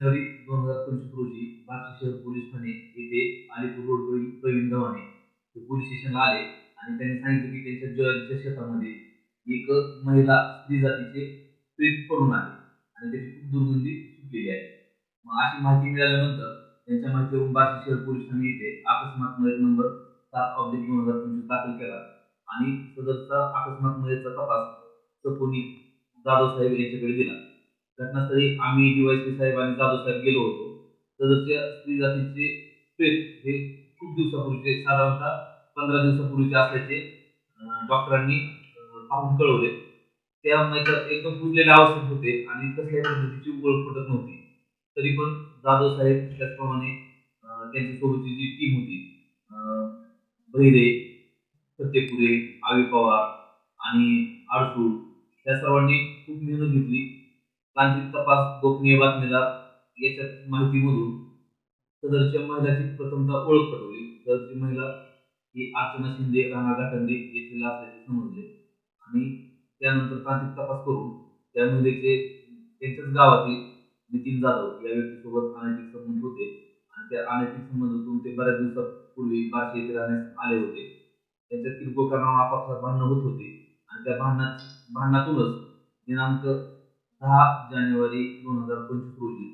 February दोन हजार पंचवीस रोजी बार्शी शहर पोलीस ठाणे येथे अलीपूर रोडवरील प्रवीण गव्हाणे हे पोलीस स्टेशनला आले आणि त्यांनी सांगितलं की त्यांच्या ज्वारीच्या शेतामध्ये एक महिला स्त्री जातीचे प्रेत पडून आले आणि त्याची खूप दुर्गंधी सुटलेली आहे. मग अशी माहिती मिळाल्यानंतर त्यांच्या माहितीवरून बार्शी शहर पोलीस ठाणे येथे अकस्मात मयत नंबर सात ऑब्जेक्ट दोन हजार पंचवीस दाखल केला आणि सदरचा अकस्मात मयतचा तपास सपोनी जाधव साहेब यांच्याकडे दिला. घटनास्थळी आम्ही डीवायसी साहेब आणि जाधव साहेब गेलो होतो. सदस्य स्त्री जातीचे प्रेत हे खूप दिवसापूर्वीचे साधारणतः पंधरा दिवसापूर्वीचे असल्याचे डॉक्टरांनी पाहून कळवले. त्या मैतात एकदम कुजलेल्या अवस्थेत होते आणि कसल्याही पद्धतीची ओळख पटत नव्हती. तरी पण जाधव साहेब त्याचप्रमाणे त्यांच्यासोबतची जी टीम होती बहिरे सत्यपुरे आवी पवार आणि आडसूळ या सर्वांनी खूप मेहनत घेतली. तांत्रिक तपास गोपनीय बातमीदार याच्यात माहितीमधून सदरच्या महिलाची प्रथमतः ओळख पटवली. सदरची महिला ही अर्चना शिंदे राणा घाटंदे येथील असल्याचे समजले. आणि त्यानंतर तांत्रिक तपास करून त्या महिलेचे त्यांच्याच गावातील नितीन जाधव या व्यक्तीसोबत अनैतिक संबंध होते. आणि त्या अनैतिक संबंधातून ते बऱ्याच दिवसापूर्वी बार्शी येथे राहण्यास आले होते. त्यांच्या किरकोळ कारणावर आपापसात भांडणं होत होते. आणि त्या भांडणात भांडणातूनच दिनांक दहा जानेवारी दोन हजार पंचवीस रोजी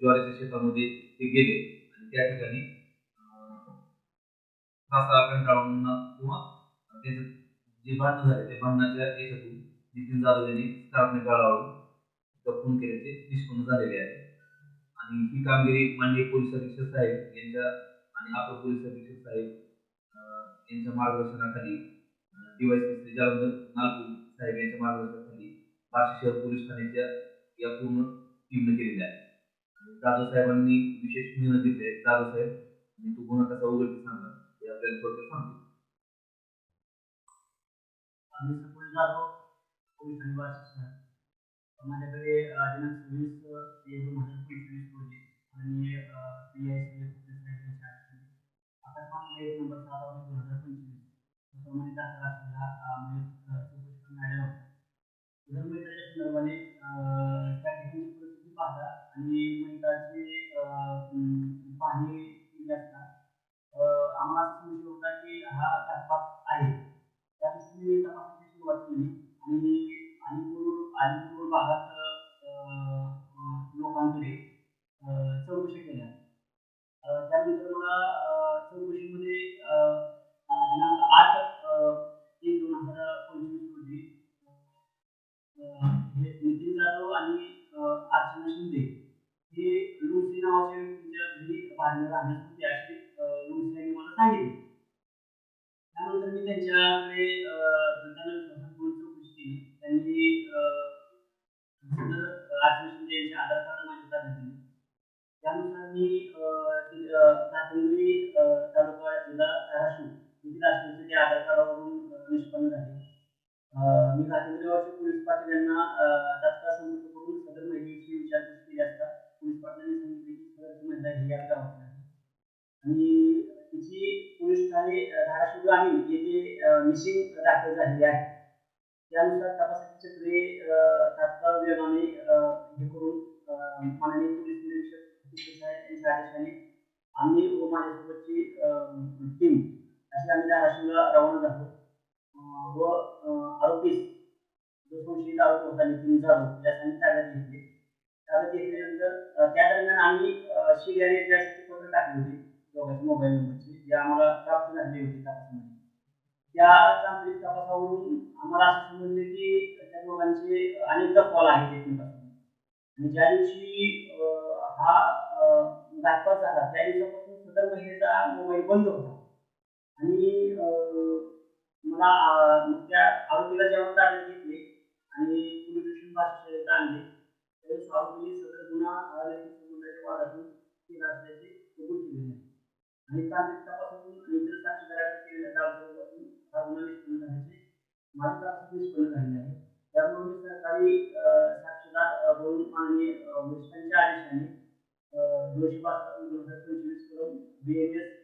ज्वारीच्या शेतामध्ये ते गेले. आणि त्या ठिकाणी अं, कंटाळून किंवा त्यांचं जे भांडण झाले त्या भांडणाच्या याच्यातून नितीन जाधव यांनी स्टाफने गाळावून खून केल्याचे निष्पन्न झालेले आहे आणि ही कामगिरी माननीय पोलीस अधीक्षक साहेब यांच्या आणि अपर पोलीस अधीक्षक साहेब यांच्या मार्गदर्शनाखाली डीवायसी जालंधर नागपूर साहेब यांच्या मार्गदर्शनाखाली बार्शी शहर पोलीस ठाण्याच्या या पूर्ण टीमने केलेल्या आहे जाधव साहेबांनी विशेष मेहनत घेतली जाधव साहेब, आणि तो गुन्हा कसा उघडकीस सांगा ते आपल्याला थोडक्यात सांगतो आम्ही सपोज़ जातो पोलीस आणि माझ्याकडे दिनांक सव्वीस एक दोन हज़ार पंचवीस रोजी आणि पी आय सी अकस्मात एक नंबर सात दोन हज़ार पंचवीस. प्रमाणे दाखल असलेला उधर संदर्भाने त्या ठिकाणची परिस्थिती पाहता आणि मयताची पाहणी केली असता आम्हाला असं समजलं होता की हा घातपात आहे. त्या दृष्टीने सुरुवात केली आणि अलिपूर भागात घरी बाहेर राहण्यास अशी अ, यांनी मला सांगितली. त्यानंतर मी त्यांच्याकडे अ, चौकशी केली त्यांनी अ, यांचे आधार कार्ड माझ्या ताब्यात दिले त्यानुसार मी अ, तालुका जिल्हा धाराशिव येथील असल्याचे ते आधार कार्डावरून निष्पन्न झाले. मी कातंगरीवरचे पोलीस पाटील यांना आणि तिची पोलीस ठाणे धाराशिव ग्रामीण येथे मिसिंग दाखल झालेली आहे त्यानुसार तपासाची चक्रे तात्काळ वेगाने हे करून माननीय पोलीस निरीक्षक यांच्या आदेशाने आम्ही व माझ्यासोबतची टीम अशी आम्ही धाराशिवला रवाना झालो व आरोपीस जो संशयित होता नितीन जाधव यास ताब्यात घेतले ताब्यात घेतल्यानंतर त्या आम्ही अ, शिगारी यासाठी पत्र टाकली होती दोघांचे मोबाईल नंबरची जे आम्हाला प्राप्त झाली होती तपासमध्ये. त्या तांत्रिक तपासावरून आम्हाला असं समजले की त्या दोघांचे अनेकदा कॉल आहेत एकमेकांपासून आणि ज्या दिवशी हा अ, घातपात झाला त्या दिवसापासून सदर महिलेचा मोबाईल बंद होता. आणि मला त्या आरोपीला जेव्हा ताब्यात घेतले आणि पोलीस स्टेशन भाषेत आणले त्यावेळेस आरोपीने सदर गुन्हा त्यामुळे सरकारी साक्षरता बोर्ड दोनशे पासष्ट दोन हजार पंचवीस करून बी एस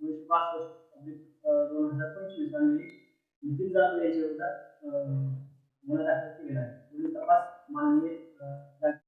दोनशे दोन हजार पंचवीस आणि नितीन जाधव यांच्या विरोधात गुन्हा दाखल केलेला आहे तपास माननीय